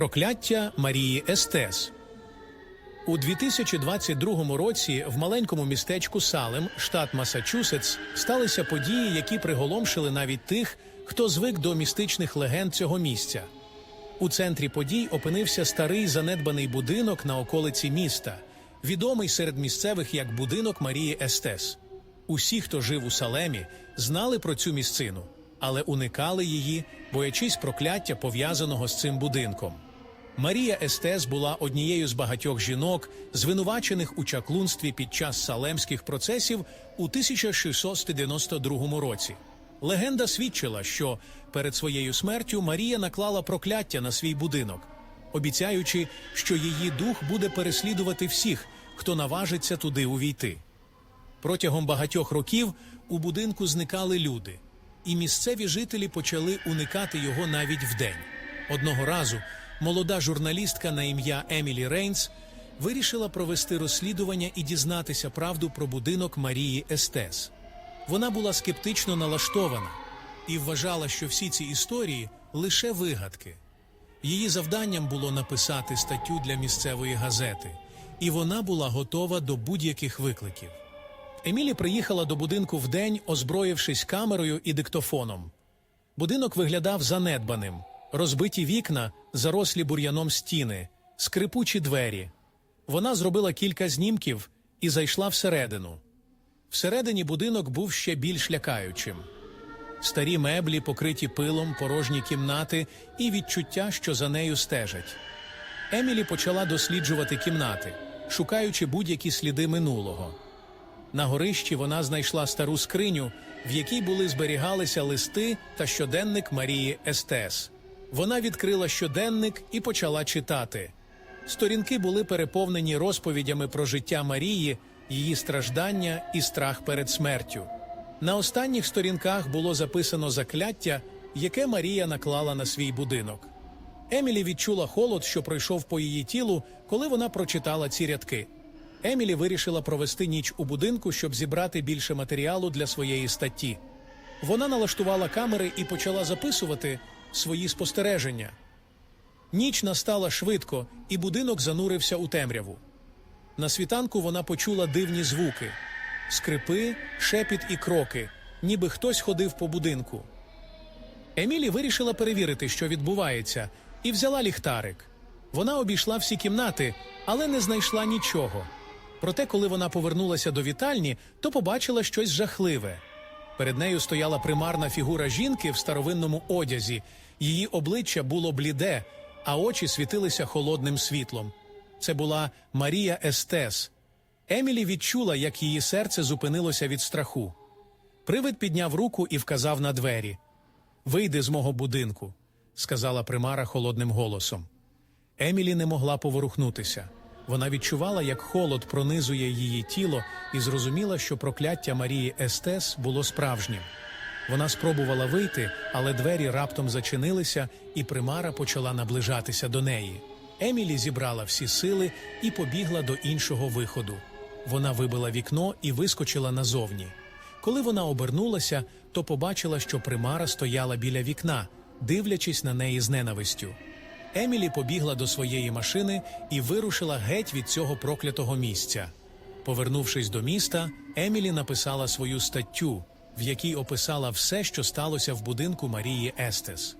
Прокляття Марії Естес. У 2022 році в маленькому містечку Салем, штат Масачусетс, сталися події, які приголомшили навіть тих, хто звик до містичних легенд цього місця. У центрі подій опинився старий занедбаний будинок на околиці міста, відомий серед місцевих як будинок Марії Естес. Усі, хто жив у Салемі, знали про цю місцину, але уникали її, боячись прокляття пов'язаного з цим будинком. Марія Естес була однією з багатьох жінок, звинувачених у чаклунстві під час салемських процесів у 1692 році. Легенда свідчила, що перед своєю смертю Марія наклала прокляття на свій будинок, обіцяючи, що її дух буде переслідувати всіх, хто наважиться туди увійти. Протягом багатьох років у будинку зникали люди, і місцеві жителі почали уникати його навіть вдень. Одного разу молода журналістка на ім'я Емілі Рейнс вирішила провести розслідування і дізнатися правду про будинок Марії Естес. Вона була скептично налаштована і вважала, що всі ці історії лише вигадки. Її завданням було написати статтю для місцевої газети, і вона була готова до будь-яких викликів. Емілі приїхала до будинку вдень, озброївшись камерою і диктофоном. Будинок виглядав занедбаним, розбиті вікна, зарослі бур'яном стіни, скрипучі двері. Вона зробила кілька знімків і зайшла всередину. Всередині будинок був ще більш лякаючим. Старі меблі, покриті пилом, порожні кімнати і відчуття, що за нею стежать. Емілі почала досліджувати кімнати, шукаючи будь-які сліди минулого. На горищі вона знайшла стару скриню, в якій були зберігалися листи та щоденник Марії Естес. Вона відкрила щоденник і почала читати. Сторінки були переповнені розповідями про життя Марії, її страждання і страх перед смертю. На останніх сторінках було записано закляття, яке Марія наклала на свій будинок. Емілі відчула холод, що пройшов по її тілу, коли вона прочитала ці рядки. Емілі вирішила провести ніч у будинку, щоб зібрати більше матеріалу для своєї статті. Вона налаштувала камери і почала записувати свої спостереження. Ніч настала швидко, і будинок занурився у темряву. На світанку вона почула дивні звуки: скрипи, шепіт і кроки, ніби хтось ходив по будинку. Емілі вирішила перевірити, що відбувається, і взяла ліхтарик. Вона обійшла всі кімнати, але не знайшла нічого. Проте, коли вона повернулася до вітальні, то побачила щось жахливе. Перед нею стояла примарна фігура жінки в старовинному одязі. Її обличчя було бліде, а очі світилися холодним світлом. Це була Марія Естес. Емілі відчула, як її серце зупинилося від страху. Привид підняв руку і вказав на двері. Вийди з мого будинку, сказала примара холодним голосом. Емілі не могла поворухнутися. Вона відчувала, як холод пронизує її тіло, і зрозуміла, що прокляття Марії Естес було справжнім. Вона спробувала вийти, але двері раптом зачинилися, і примара почала наближатися до неї. Емілі зібрала всі сили і побігла до іншого виходу. Вона вибила вікно і вискочила назовні. Коли вона обернулася, то побачила, що примара стояла біля вікна, дивлячись на неї з ненавистю. Емілі побігла до своєї машини і вирушила геть від цього проклятого місця. Повернувшись до міста, Емілі написала свою статтю, в якій описала все, що сталося в будинку Марії Естес.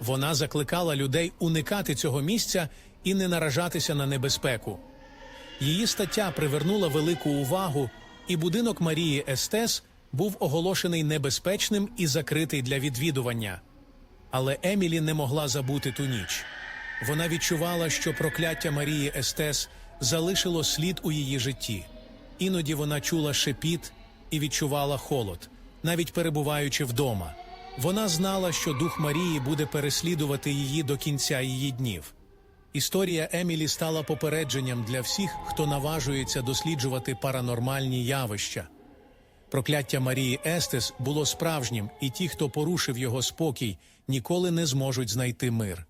Вона закликала людей уникати цього місця і не наражатися на небезпеку. Її стаття привернула велику увагу, і будинок Марії Естес був оголошений небезпечним і закритий для відвідування. Але Емілі не могла забути ту ніч. Вона відчувала, що прокляття Марії Естес залишило слід у її житті. Іноді вона чула шепіт і відчувала холод, навіть перебуваючи вдома. Вона знала, що дух Марії буде переслідувати її до кінця її днів. Історія Емілі стала попередженням для всіх, хто наважується досліджувати паранормальні явища. Прокляття Марії Естес було справжнім, і ті, хто порушив його спокій, ніколи не зможуть знайти мир.